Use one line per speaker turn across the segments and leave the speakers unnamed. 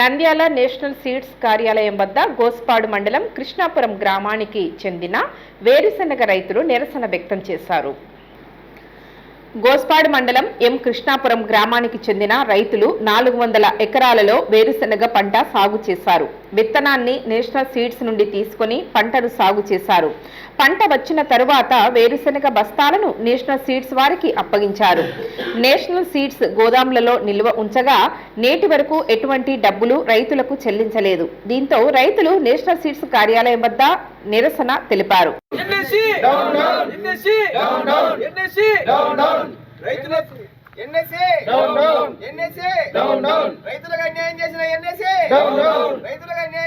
Nandyal national seeds కార్యాలయం వద్ద గోస్పాడు మండలం కృష్ణాపురం గ్రామానికి చెందిన వేరుశెనగ రైతులు నిరసన వ్యక్తం చేశారు. గోస్పాడు మండలం ఎం కృష్ణాపురం గ్రామానికి చెందిన రైతులు నాలుగు వందల ఎకరాలలో వేరుశెనగ పంట సాగు చేశారు. విత్తనాన్ని నేషనల్ సీడ్స్ నుండి తీసుకొని పంటను సాగు చేశారు. పంట వచ్చిన తరువాత వేరుశెనగ బస్తాలను నేషనల్ సీడ్స్ వారికి అప్పగించారు. నేషనల్ సీడ్స్ గోదాములలో నిల్వ ఉంచగా నేటి వరకు ఎటువంటి డబ్బులు రైతులకు చెల్లించలేదు. దీంతో రైతులు నేషనల్ సీడ్స్ కార్యాలయం వద్ద నిరసన తెలిపారు.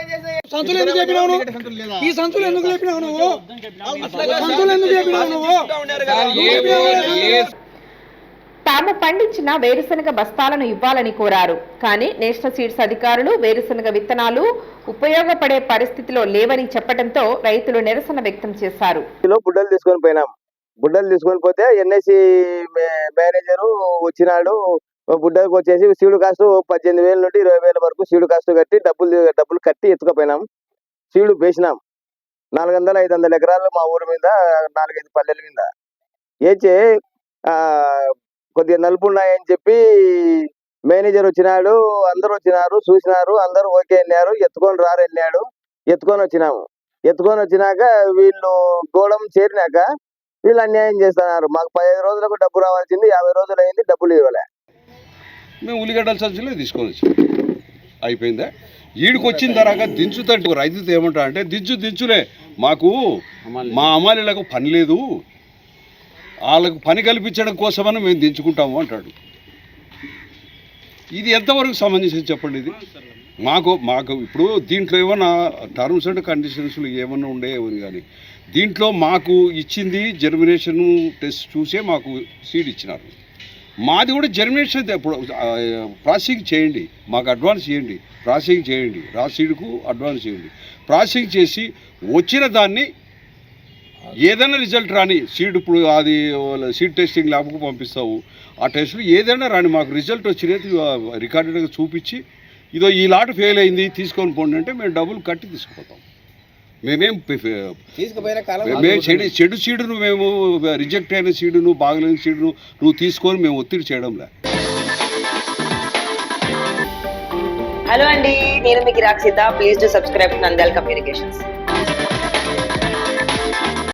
చేసిన
సంతులు ఎందుకు చెప్పినావు నువ్వు? ఈ సంతులు ఎందుకు లేపినావు నువ్వు? సంతులు ఎందుకు చెప్పినావు నువ్వు?
తాము పండించిన వేరుశనగ బస్తాలను ఇవ్వాలని కోరారు. కానీ నేషనల్ సీడ్స్ అధికారులు వేరుశనగ విత్తనాలు ఉపయోగపడే పరిస్థితిలో లేవని చెప్పడంతో రైతులు నిరసన వ్యక్తం చేశారు.
బుడ్డలు తీసుకొని పోయినాం. బుడ్డలు తీసుకొని పోతే ఎన్ఎస్సి మేనేజరు వచ్చినాడు. బుడ్డకు వచ్చేసి సీడు కాస్ట్ పద్దెనిమిది వేల నుండి ఇరవై వేల వరకు సీడు కాస్ట్ కట్టి డబ్బులు డబ్బులు కట్టి ఎత్తుకుపోయినాం. సీడు వేసినాం. నాలుగు వందల ఐదు వందల ఎకరాలు మా ఊరి మీద నాలుగైదు పల్లెల మీద. ఏచే ఆ, కొద్దిగా నలుపు ఉన్నాయని చెప్పి మేనేజర్ వచ్చినాడు అందరూ వచ్చినారు చూసినారు అందరూ ఓకే అన్నారు ఎత్తుకొని రారు వెళ్ళాడు ఎత్తుకొని వచ్చినాము. ఎత్తుకొని వచ్చినాక వీళ్ళు గోడం చేరినాక వీళ్ళు అన్యాయం చేస్తున్నారు. మాకు పదిహేను రోజులకు డబ్బు రావాల్సింది యాభై రోజులు అయింది డబ్బులు ఇవ్వలే.
మేము ఉల్లిగడ్డల సంచులే తీసుకొని వచ్చాం అయిపోయిందా? ఈడికి వచ్చిన తర్వాత దించుతంటే రైతుతో ఏమంటా అంటే దించు దించులే మాకు మా అమ్మాయిలకు పని లేదు. వాళ్ళకు పని కల్పించడం కోసమని మేము దించుకుంటాము అంటాడు. ఇది ఎంతవరకు సంబంధించి చెప్పండి ఇది? మాకు మాకు ఇప్పుడు దీంట్లో ఏమైనా టర్మ్స్ అండ్ కండిషన్స్లు ఏమైనా ఉండేవని కానీ దీంట్లో మాకు ఇచ్చింది జర్మినేషన్ టెస్ట్ చూసే మాకు సీడ్ ఇచ్చినారు. మాది కూడా జర్మినేషన్ ఇప్పుడు ప్రాసెసింగ్ చేయండి మాకు అడ్వాన్స్ చేయండి ప్రాసెసింగ్ చేయండి రా సీడ్కు అడ్వాన్స్ చేయండి ప్రాసెసింగ్ చేసి వచ్చిన దాన్ని ఏదైనా రిజల్ట్ రాని సీడ్ ఇప్పుడు అది సీడ్ టెస్టింగ్ ల్యాబ్కు పంపిస్తావు. ఆ టెస్ట్లు ఏదైనా రాని మాకు రిజల్ట్ వచ్చినది రికార్డెడ్గా చూపించి ఇదో ఈ లాట్ ఫెయిల్ అయింది తీసుకొని పోండి అంటే మేము డబ్బులు కట్టి తీసుకుపోతాం. మేమేం
తీసుకుపోయిన కాలం
మేము చెడు చెడు సీడును మేము రిజెక్ట్ అయిన సీడును బాగలేని సీడును నువ్వు తీసుకొని మేము ఒత్తిడి చేయడంలే.
హలో అండి నేను మీకు Rakshita. Please to subscribe Nandal communications